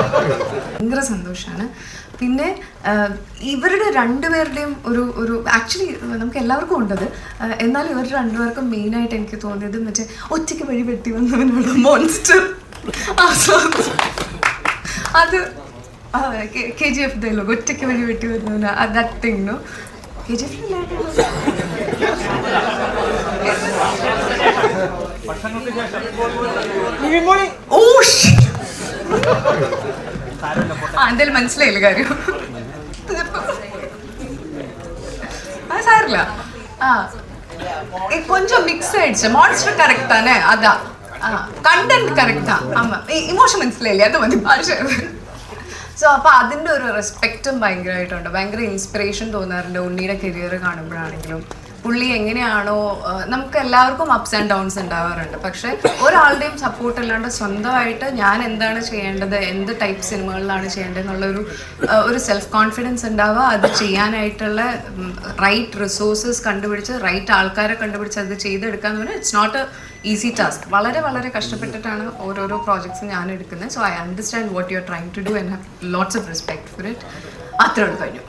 ഭയങ്കര സന്തോഷമാണ് പിന്നെ ഇവരുടെ രണ്ടുപേരുടെയും ഒരു ഒരു ആക്ച്വലി നമുക്ക് എല്ലാവർക്കും ഉണ്ടത്. എന്നാൽ എന്നാലും ഇവരുടെ രണ്ടുപേർക്കും മെയിനായിട്ട് എനിക്ക് തോന്നിയത് മറ്റേ ഒറ്റയ്ക്ക് വഴി വെട്ടി വന്നവനുള്ള മോൺസ്റ്റർ അത് കെ ജി എഫ് ഡയലോഗ് ഒറ്റയ്ക്ക് വഴി വെട്ടി വന്നവന. That thing no K G F oh shit. ആ എന്തായാലും മനസ്സിലായില്ല കാര്യം തീർന്നു. ആ സാരില്ല ആ ഏ, கொஞ்சம் மிக்ஸ் ஆயிடுச்சு மான்ஸ்டர் கரெக்ட் தானே அதான் കണ്ടന്റ് കറക്റ്റാ ആമ ഇമോഷൻ മനസ്സിലായില്ലേ അത് മതി ഭാഷ സോ അപ്പോൾ അതിൻ്റെ ഒരു റെസ്പെക്റ്റും ഭയങ്കരമായിട്ടുണ്ട് ഭയങ്കര ഇൻസ്പിറേഷൻ തോന്നാറുണ്ട് ഉണ്ണിയുടെ കരിയർ കാണുമ്പോഴാണെങ്കിലും പുള്ളി എങ്ങനെയാണോ നമുക്ക് എല്ലാവർക്കും അപ്സ് ആൻഡ് ഡൗൺസ് ഉണ്ടാവാറുണ്ട്. പക്ഷെ ഒരാളുടെയും സപ്പോർട്ട് അല്ലാണ്ട് സ്വന്തമായിട്ട് ഞാൻ എന്താണ് ചെയ്യേണ്ടത് എന്ത് ടൈപ്പ് സിനിമകളിലാണ് ചെയ്യേണ്ടത് എന്നുള്ളൊരു ഒരു സെൽഫ് കോൺഫിഡൻസ് ഉണ്ടാവുക. അത് ചെയ്യാനായിട്ടുള്ള റൈറ്റ് റിസോഴ്സസ് കണ്ടുപിടിച്ച് റൈറ്റ് ആൾക്കാരെ കണ്ടുപിടിച്ച് അത് ചെയ്തെടുക്കാന്ന് പറഞ്ഞാൽ it's not a easy task വളരെ വളരെ കഷ്ടപ്പെട്ടിട്ടാണ് ഓരോരോ പ്രോജക്ട്സ് ഞാൻ എടുക്കുന്നത്. So I understand what you are trying to do and have lots of respect for it അത്രയുള്ളൂ കഴിഞ്ഞു.